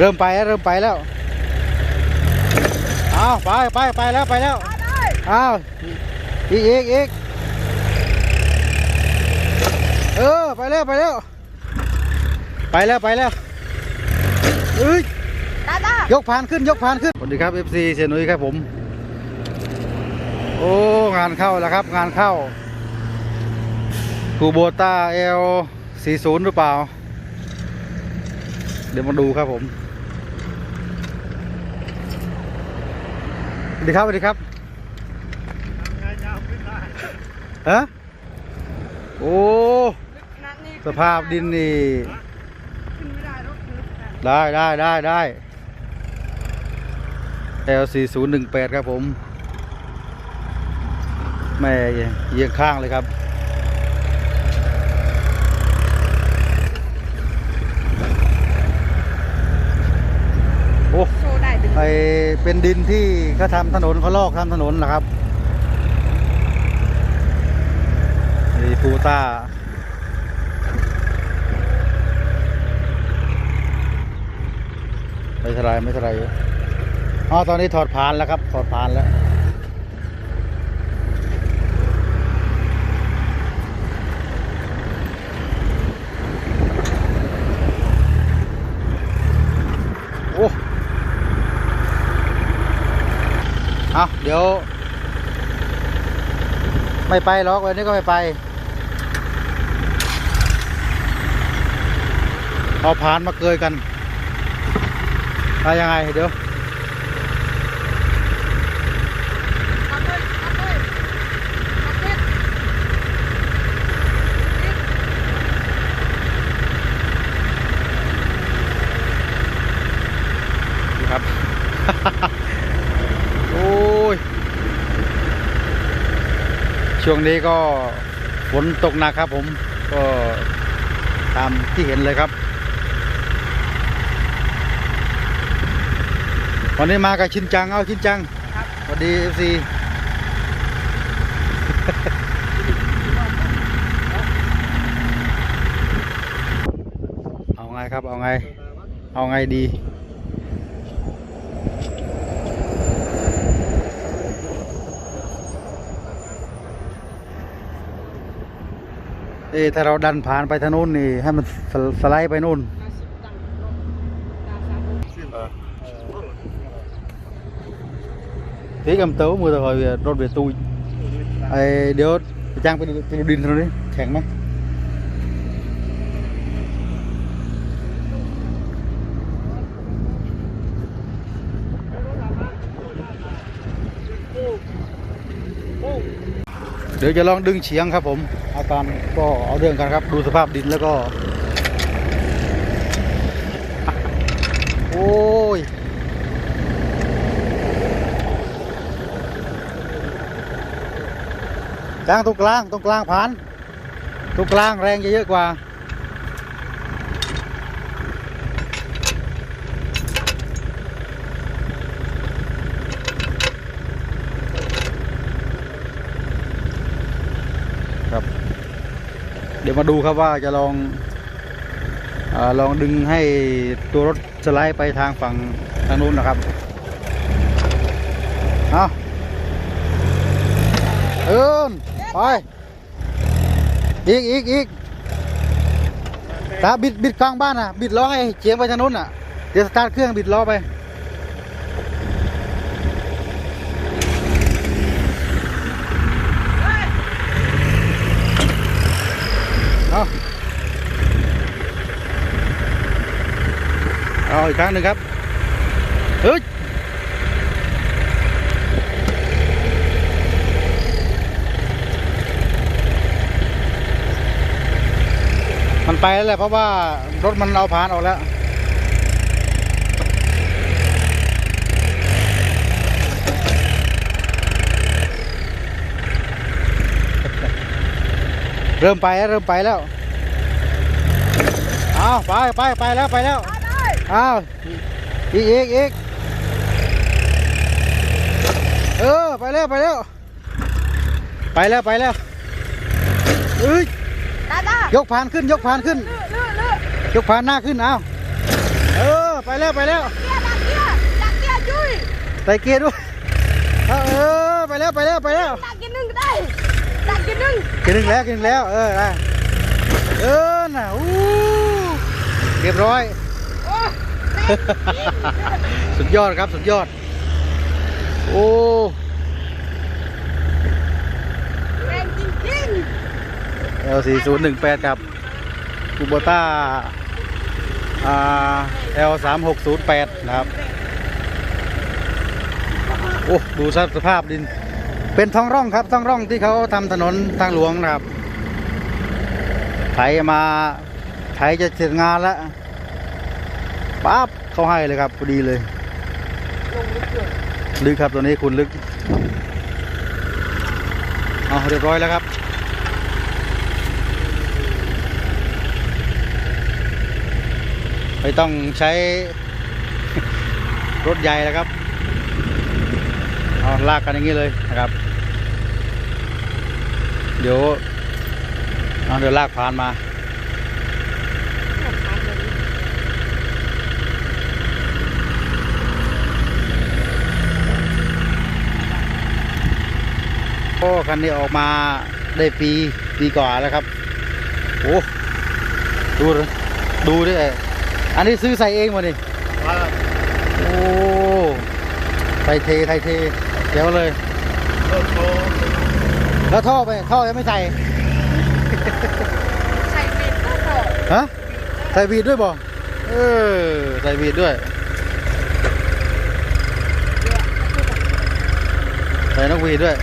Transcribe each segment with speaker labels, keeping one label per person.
Speaker 1: เริ่มไปแล้วเริ่มไปแล้วเอาไปไปไปแล้วไปแล้วเอาอีกอีกอีกเออไปแล้วไปแล้วไปแล้วไปแล้วเอ้ย
Speaker 2: ตาตาย
Speaker 1: กพานขึ้นยกพานขึ้นสวัสดีครับ FC เสียหนุยครับผม โอ้ งานเข้าแล้วครับ งานเข้าคูโบต้าเอล40 หรือเปล่า เดี๋ยวมาดูครับผม สวัสดีครับสวัสดีครับฮะโอ้สภาพดินนี่
Speaker 2: ไม่ได้รถลึกนะ
Speaker 1: ได้ได้ได้ได้ L 4 0 1 8ครับผมแม่เยียงข้างเลยครับ โอ้
Speaker 2: โชว์ ไอ
Speaker 1: เป็นดินที่เขาทำถนนเขาลอกทำถนนนะครับนี่ปูต้าไม่เท่าไรไม่เท่าไรอ๋อตอนนี้ถอดผ่านแล้วครับ ถอดผ่านแล้ว เดี๋ยว ไม่ไปหรอกวันนี้ก็ไม่ไปเอาพานมาเกยกันเอายังไงเดี๋ยว
Speaker 2: ทำเลยทำเลยทำเลย
Speaker 1: ดูครับ โอ้ย ช่วงนี้ก็ฝนตกหนักครับผมก็ตามที่เห็นเลยครับ วันนี้มากับชินจัง เอาชินจังสวัสดีเอฟซีเอาไงครับ เอาไง เอาไงดี เออถ้าเราดันผ่านไปทางนู้นนี่ ให้มันสสไลด์ไปนู่น
Speaker 2: ห้าสิบตังค์รถตาสามรถ
Speaker 1: tí cầm tấu mưa rồi về rốt về tôi ai đứa trang ไปดูไปดูดินตรงนี้แข็งไหม เดี๋ยวจะลองดึงเฉียงครับผม อาการก็เอาเรื่องกันครับ ดูสภาพดินแล้วก็ โอ้ย กลางตรงกลางตรงกลางผ่านตรงกลางแรงจะเยอะกว่า ครับ เดี๋ยว มาดูครับว่าจะลองอลองดึงให้ตัวรถสไลด์ไปทางฝั่งทางนู้นนะครับเอาเอินไป อีกอีกอีกตาบิดบิดกลางบ้านอะ บิดล้อให้เฉียงไปทางนู้นอะ เดี๋ยวสตาร์ทเครื่องบิดล้อไป อีกครั้งหนึ่งครับเฮ้ยมันไปแล้วแหละเพราะว่ารถมันเอาผ่านออกแล้วเริ่มไปแล้วเริ่มไปแล้ว เอาไปไปไปแล้วไปแล้ว
Speaker 2: ตาได้
Speaker 1: เอาอีกอีกอีกเออไปแล้วไปแล้วไปแล้วไปแล้วเอ้ย
Speaker 2: ตาตาย
Speaker 1: กพานขึ้นยกพานขึ้น
Speaker 2: เลื่อเลื่อเลื่อย
Speaker 1: กพานหน้าขึ้นเอาเออไปไปแล้วไปแล้ว
Speaker 2: เกียร์ดักเกียร์ดักเกียร์จุ้ย
Speaker 1: ใส่เกียร์ด้วยเออเออไปแล้วไปแล้วไปแล้ว
Speaker 2: ดักเกียร์หนึ่งก็ได้ดักเกียร์หนึ่ง
Speaker 1: กินหนึ่งแล้วกินหนึ่งแล้วเออได้เออน่ะอู้เรียบร้อย
Speaker 2: โอ้เซ็ง
Speaker 1: สุดยอดครับสุดยอด โอ้
Speaker 2: แรงจริง
Speaker 1: L 4 0 1 8ครับคูโบต้าอ่า L 3 6 0 8นะครับ โอ้ ดูสภาพดิน เป็นท้องร่องครับท้องร่องที่เขาทำถนนทางหลวงนะครับ ไถมา ไถจะเสร็จงานแล้ว ปั๊บเขาให้เลยครับพอดีเลยลึกครับตัวนี้คุณลึกเอาเรียบร้อยแล้วครับไม่ต้องใช้รถใหญ่แล้วครับเอาลากกันอย่างนี้เลยนะครับ เดี๋ยวเอาเดี๋ยวลากผ่านมา โอ้คันนี้ออกมาได้ปีปีกว่าแล้วครับโอ้ดูดิดูดิอันนี้ซื้อใส่เองมาดิโอ้ไทยเทไทยเทเดี๋ยวเลย แล้วท่อไปท่อยังไม่ใส่
Speaker 2: ๆใส่เบ็ดก็พอ
Speaker 1: ฮะใส่บีดด้วยบ่เออใส่บีดด้วยใส่นกหวีดด้วย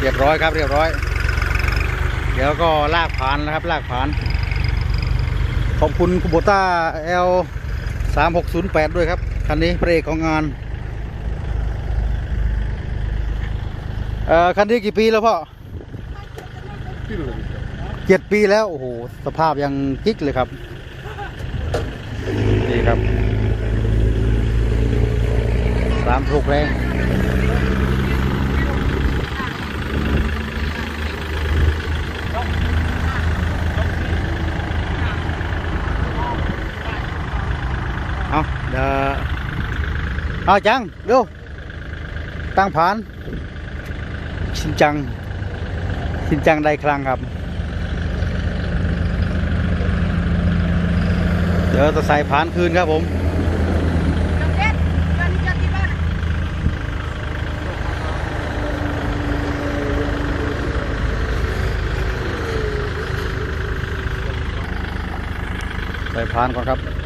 Speaker 1: เรียบร้อยครับเรียบร้อย เดี๋ยวก็ลากผ่านนะครับ ลากผ่าน ขอบคุณคุโบต้า L 3 6 0 8ด้วยครับ คันนี้เพรกของงานเอ่อคันนี้กี่ปีแล้วพ่อเจ็ดปีแล้ว โอ้โห สภาพยังกิ๊กเลยครับ นี่ครับสามถูกแรง เอาจังเร็วตั้งผ่านชินจังชินจังได้ครั้งครับเดี๋ยวจะใส่ผ่านคืนครับผม
Speaker 2: น้ำเพชรบ้านที่จะที่บ้าน
Speaker 1: ใส่ผ่านก่อนครับ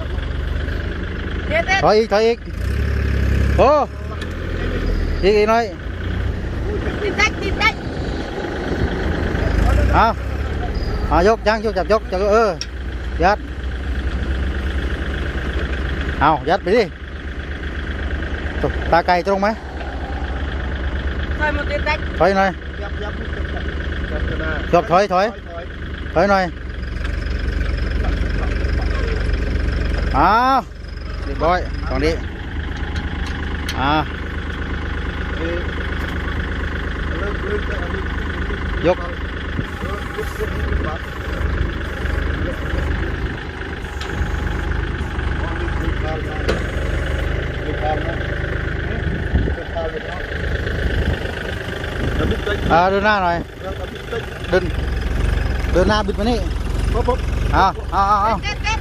Speaker 2: เด็ดเด็ด
Speaker 1: ถอยอีกถอยอีกโอ้อีกอีกหน่อย
Speaker 2: ติดแท็กติดแท็ก
Speaker 1: เอาเอายกยังยกจับยกจับเออยัดเอายัดไปดิตตาไก่ตรงไหม
Speaker 2: ใส่หมดติดแท็ก
Speaker 1: ถอยหน่อยยกถอยถอยถอยหน่อยเอาเรียบร้อยตรงนี้อ่ายก อ่าเดินหน้าหน่อย เดิน เดินหน้าบิดมานี่เอาเอาเอาเอา
Speaker 2: เด็ดเด็ด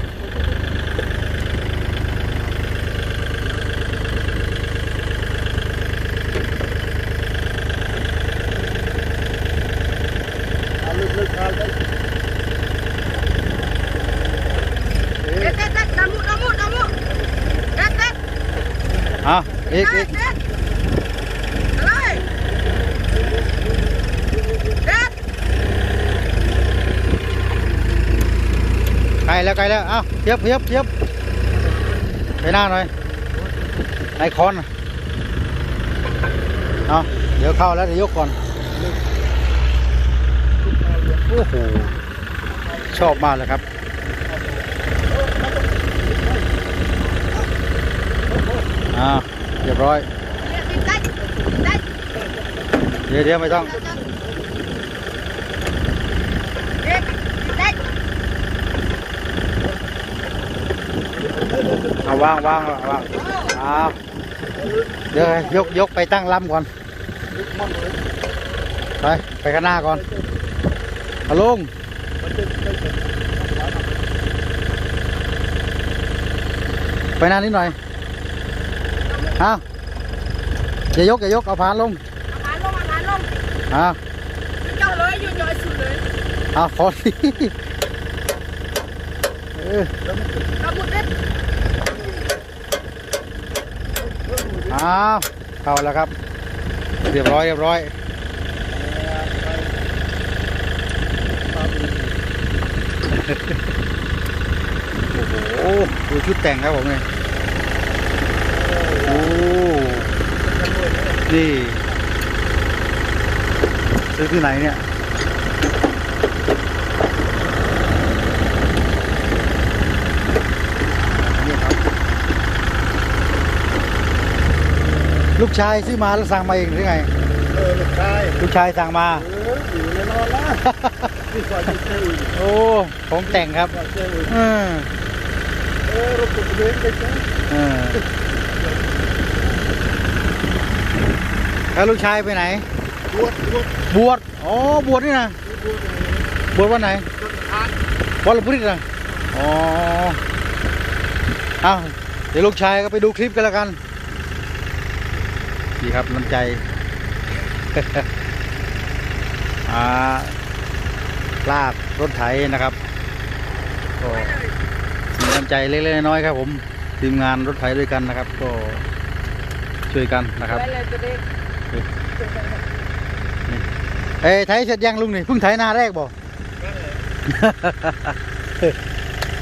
Speaker 2: เด็ดเด็ดเด็ดดามุดามุดามุเด็ดเด็ด
Speaker 1: เอาอีกอีก
Speaker 2: เอะไรเด็ด
Speaker 1: ไกลแล้วไกลแล้ว เอ้าเทียบเทียบเทียบไปหน้าหน่อยไอคอนน่ะเอาเดี๋ยวเข้าแล้วเดี๋ยวยกก่อน โอ้โห ชอบมากเลยครับอ่า เรียบร้อย เดี๋ยวเดี๋ยวไม่ต้อง
Speaker 2: เอา
Speaker 1: วางวางวางเอาเดี๋ยวยกยกไปตั้งลำก่อน ไป ไปข้างหน้าก่อนเอาลงไปนานนิดหน่อย อาอย่ายกอย่ายกเอาพานลง
Speaker 2: อาหารลงอาหารลง
Speaker 1: เอา
Speaker 2: เจ้าเลยอยู่ย่อยสุดเลย
Speaker 1: เอาขอสิเออ
Speaker 2: กระบุดเด็ด
Speaker 1: เอาเข้าแล้วครับ เรียบร้อยเรียบร้อยโอ้โหดูชุดแต่งครับผมเนี่ยโอ้ นี่ซื้อที่ไหนเนี่ยนี่ครับลูกชายซื้อมาแล้วสั่งมาเองหรือไง
Speaker 3: เออลูกชาย
Speaker 1: ลูกชายสั่งมา
Speaker 3: เอออยู่ในนอนละนี่ก่อนจะเจออีก
Speaker 1: โอ้ของแต่งครับ
Speaker 3: ก่อนเจออีก
Speaker 1: เออ
Speaker 3: เออรถตุกเดินไปจ้ะ
Speaker 1: เออ แล้วลูกชายไปไหน
Speaker 3: บวชบวช
Speaker 1: บวช อ๋อ บวชนี่นะ
Speaker 3: บวชอะไร
Speaker 1: บวชวันไหน
Speaker 3: ต้นทาน
Speaker 1: วันละพุธนะอ๋อเอาเดี๋ยวลูกชายก็ไปดูคลิปกันแล้วกันดีครับน้ำใจ อ่า ลากรถไถนะครับก็มีน้ำใจเล็กๆน้อยๆครับผม ทีมงานรถไถด้วยกันนะครับ ก็ช่วยกันนะครับ
Speaker 2: ไว้ เลยตัวเด็ก
Speaker 1: เอ้ยไถเสร็จยังลุงนี่เพิ่งไถนาแรกบอก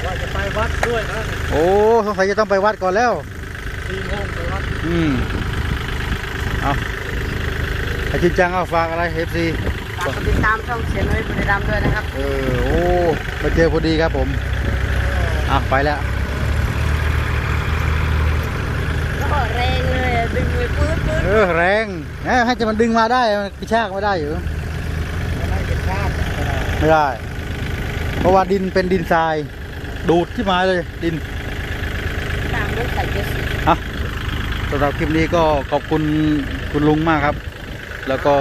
Speaker 3: ว่าจะไปวัดด้วยนะ
Speaker 1: โอ้สงสัยจะต้องไปวัดก่อนแล้ว
Speaker 3: สี่โมงไปวัด
Speaker 1: อืมเอาอาชินจังเอาฝากอะไรเอฟซี
Speaker 2: ฝากกดติดตามช่องเสียน้อยบุรีรัมย์ด้วยนะครับ
Speaker 1: เออ โอ้มาเจอพอดีครับผม อะ ไปแล้ว
Speaker 2: ก็แรงเลยอะดึงมือปื๊ดปื๊ด
Speaker 1: เออแรงเอ้ยให้จะมันดึงมาได้มันกระชากไม่ได้อยู่
Speaker 3: อะไรกันชาติ
Speaker 1: ไม่ได้ เพราะว่าดินเป็นดินทราย ดูดที่มาเลยดิน
Speaker 2: ตามด้วยใส่เจสซี่
Speaker 1: อะสำหรับคลิปนี้ก็ขอบคุณคุณลุงมากครับ แล้วก็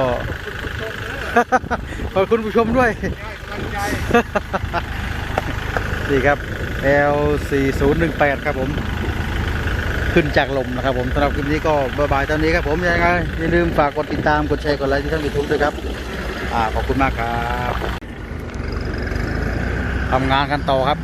Speaker 1: ขอบคุณผู้ชมด้วย
Speaker 3: ตั้งใจ
Speaker 1: นี่ครับ L4018 ครับผม ขึ้นจากลมนะครับผมสำหรับคลิปนี้ก็บายบายตอนนี้ครับผมยังไงอย่าลืมฝากกดติดตามกดแชร์กดไลค์ที่ช่องยูทูบด้วยครับอ่าขอบคุณมากครับทำงานกันต่อครับ